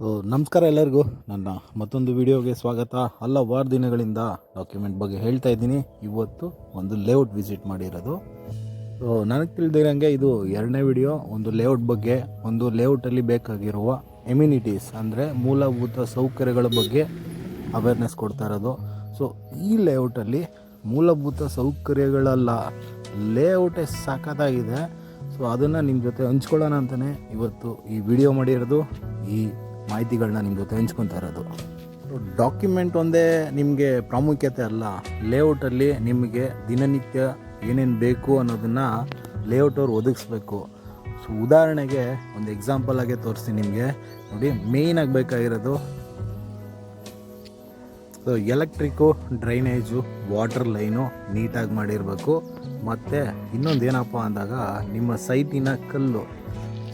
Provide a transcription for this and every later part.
ನಮಸ್ಕಾರ ಎಲ್ಲರಿಗೂ. ನನ್ನ ಮತ್ತೊಂದು ವಿಡಿಯೋಗೆ ಸ್ವಾಗತ. ಹಲವಾರು ದಿನಗಳಿಂದ ಡಾಕ್ಯುಮೆಂಟ್ ಬಗ್ಗೆ ಹೇಳ್ತಾ ಇದ್ದೀನಿ. ಇವತ್ತು ಒಂದು ಲೇಔಟ್ ವಿಸಿಟ್ ಮಾಡಿರೋದು. ಸೊ ನನಗೆ ತಿಳಿದಿರಂಗೆ ಇದು ಎರಡನೇ ವಿಡಿಯೋ. ಒಂದು ಲೇಔಟ್ ಬಗ್ಗೆ, ಒಂದು ಲೇಔಟಲ್ಲಿ ಬೇಕಾಗಿರುವ ಎಮ್ಯುನಿಟೀಸ್ ಅಂದರೆ ಮೂಲಭೂತ ಸೌಕರ್ಯಗಳ ಬಗ್ಗೆ ಅವೇರ್ನೆಸ್ ಕೊಡ್ತಾ ಇರೋದು. ಸೊ ಈ ಲೇಔಟಲ್ಲಿ ಮೂಲಭೂತ ಸೌಕರ್ಯಗಳಲ್ಲ ಲೇಔಟೇ ಸಾಕತ್ತಾಗಿದೆ ಸೊ ಅದನ್ನು ನಿಮ್ಮ ಜೊತೆ ಹಂಚ್ಕೊಳ್ಳೋಣ ಅಂತಲೇ ಇವತ್ತು ಈ ವಿಡಿಯೋ ಮಾಡಿರೋದು. ಈ ಮಾಹಿತಿಗಳನ್ನ ನಿಮ್ಮ ಜೊತೆ ಹಂಚ್ಕೊತಾ ಇರೋದು. ಡಾಕ್ಯುಮೆಂಟ್ ಒಂದೇ ನಿಮಗೆ ಪ್ರಾಮುಖ್ಯತೆ ಅಲ್ಲ. ಲೇಔಟಲ್ಲಿ ನಿಮಗೆ ದಿನನಿತ್ಯ ಏನೇನು ಬೇಕು ಅನ್ನೋದನ್ನು ಲೇಔಟ್ ಅವ್ರು ಒದಗಿಸ್ಬೇಕು. ಸೊ ಉದಾಹರಣೆಗೆ ಒಂದು ಎಕ್ಸಾಂಪಲ್ ಆಗಿ ತೋರಿಸ್ತೀನಿ ನಿಮಗೆ. ನೋಡಿ ಮೇಯ್ನಾಗಿ ಬೇಕಾಗಿರೋದು so electric drainage water line ನೀಟಾಗಿ ಮಾಡಿರಬೇಕು. ಮತ್ತು ಇನ್ನೊಂದು ಏನಪ್ಪ ಅಂದಾಗ ನಿಮ್ಮ ಸೈಟಿನ ಕಲ್ಲು.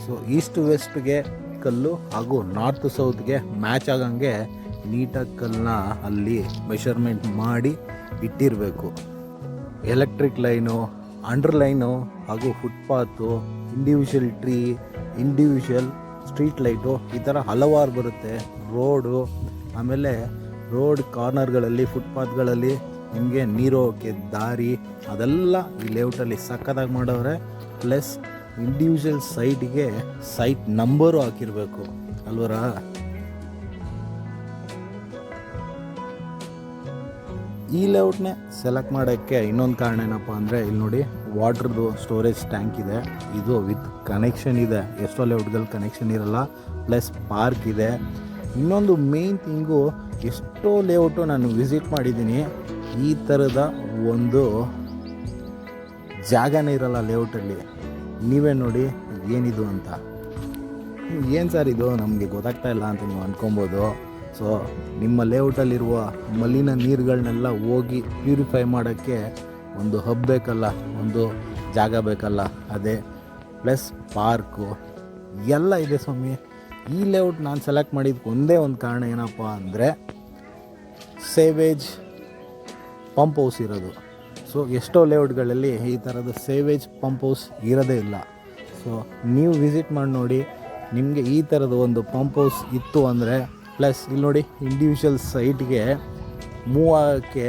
ಸೊ ಈಸ್ಟ್ ವೆಸ್ಟ್ಗೆ ಕಲ್ಲು ಹಾಗೂ ನಾರ್ತ್ ಸೌತ್ಗೆ ಮ್ಯಾಚ್ ಆಗಂಗೆ ನೀಟಾಗಿ ಕಲ್ಲನ್ನ ಅಲ್ಲಿ ಮೆಷರ್ಮೆಂಟ್ ಮಾಡಿ ಇಟ್ಟಿರಬೇಕು. ಎಲೆಕ್ಟ್ರಿಕ್ ಲೈನು ಅಂಡರ್ ಲೈನು ಹಾಗೂ footpath, individual tree, individual street light ಈ ಥರ ಹಲವಾರು ಬರುತ್ತೆ. ರೋಡು, ಆಮೇಲೆ ರೋಡ್ ಕಾರ್ನರ್ಗಳಲ್ಲಿ, ಫುಟ್ಪಾತ್ಗಳಲ್ಲಿ ನಿಮಗೆ ನೀರು ಹೋಗೋಕ್ಕೆ ದಾರಿ ಅದೆಲ್ಲ ಈ ಲೇಔಟಲ್ಲಿ ಸಕ್ಕತ್ತಾಗಿ ಮಾಡವ್ರೆ. ಪ್ಲಸ್ ಇಂಡಿವಿಜುವಲ್ ಸೈಟ್ಗೆ ಸೈಟ್ ನಂಬರು ಹಾಕಿರಬೇಕು. ಅಲ್ವರ? ಈ ಲೇಔಟ್ನೇ ಸೆಲೆಕ್ಟ್ ಮಾಡೋಕ್ಕೆ ಇನ್ನೊಂದು ಕಾರಣ ಏನಪ್ಪ ಅಂದರೆ, ಇಲ್ಲಿ ನೋಡಿ ವಾಟ್ರದ್ದು ಸ್ಟೋರೇಜ್ ಟ್ಯಾಂಕ್ ಇದೆ. ಇದು ವಿತ್ ಕನೆಕ್ಷನ್ ಇದೆ. ಎಷ್ಟೋ ಲೇಔಟ್ಗಳಲ್ಲಿ ಕನೆಕ್ಷನ್ ಇರಲ್ಲ. ಪ್ಲಸ್ ಪಾರ್ಕ್ ಇದೆ. ಇನ್ನೊಂದು ಮೇನ್ ಥಿಂಗು ಎಷ್ಟೋ ಲೇಔಟು ನಾನು ವಿಸಿಟ್ ಮಾಡಿದ್ದೀನಿ. ಈ ಥರದ ಒಂದು ಜಾಗನೇ ಇರಲ್ಲ ಲೇಔಟಲ್ಲಿ ನೀವೇ ನೋಡಿ ಏನಿದು ಅಂತ. ಏನು ಸರ್ ಇದು? ನಮಗೆ ಗೊತ್ತಾಗ್ತಾ ಇಲ್ಲ ಅಂತ ನೀವು ಅಂದ್ಕೊಬೋದು ಸೊ ನಿಮ್ಮ ಲೇಔಟಲ್ಲಿರುವ ಮಲಿನ ನೀರುಗಳನ್ನೆಲ್ಲ ಹೋಗಿ ಪ್ಯೂರಿಫೈ ಮಾಡೋಕ್ಕೆ ಒಂದು ಹಬ್ ಬೇಕಲ್ಲ, ಒಂದು ಜಾಗ ಬೇಕಲ್ಲ, ಅದೇ ಪ್ಲಸ್ ಪಾರ್ಕು ಎಲ್ಲ ಇದೆ ಸ್ವಾಮಿ. ಈ ಲೇಔಟ್ ನಾನು ಸೆಲೆಕ್ಟ್ ಮಾಡಿದ್ದಕ್ಕೆ ಒಂದೇ ಒಂದು ಕಾರಣ ಏನಪ್ಪ ಅಂದರೆ ಸೇವೇಜ್ ಪಂಪ್ ಹೌಸ್ ಇರೋದು. ಸೊ ಎಷ್ಟೋ ಲೇಔಟ್ಗಳಲ್ಲಿ ಈ ಥರದ ಸೇವೇಜ್ ಪಂಪ್ ಹೌಸ್ ಇರೋದೇ ಇಲ್ಲ. ಸೊ ನೀವು ವಿಸಿಟ್ ಮಾಡಿ ನೋಡಿ, ನಿಮಗೆ ಈ ಥರದ ಒಂದು ಪಂಪ್ ಹೌಸ್ ಇತ್ತು ಅಂದರೆ, ಪ್ಲಸ್ ಇಲ್ಲಿ ನೋಡಿ ಇಂಡಿವಿಜುವಲ್ ಸೈಟ್ಗೆ ಮೂವ್ ಆಗೋಕ್ಕೆ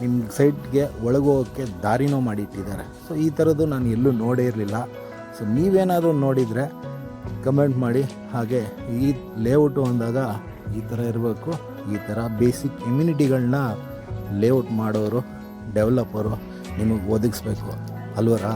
ನಿಮ್ಮ ಸೈಟ್ಗೆ ಒಳಗೋಗೋಕ್ಕೆ ದಾರಿನೂ ಮಾಡಿಟ್ಟಿದ್ದಾರೆ. ಸೊ ಈ ಥರದ್ದು ನಾನು ಎಲ್ಲೂ ನೋಡೇ ಇರಲಿಲ್ಲ. ಸೊ ನೀವೇನಾದರೂ ನೋಡಿದರೆ ಕಮೆಂಟ್ ಮಾಡಿ. ಹಾಗೆ ಈ ಲೇಔಟು ಅಂದಾಗ ಈ ಥರ ಇರಬೇಕು. ಈ ಥರ ಬೇಸಿಕ್ ಇಮ್ಯುನಿಟಿಗಳನ್ನ ಲೇಔಟ್ ಮಾಡೋರು ಡೆವಲಪರು ನಿಮಗೆ ಒದಗಿಸ್ಬೇಕು ಅಲ್ವರಾ?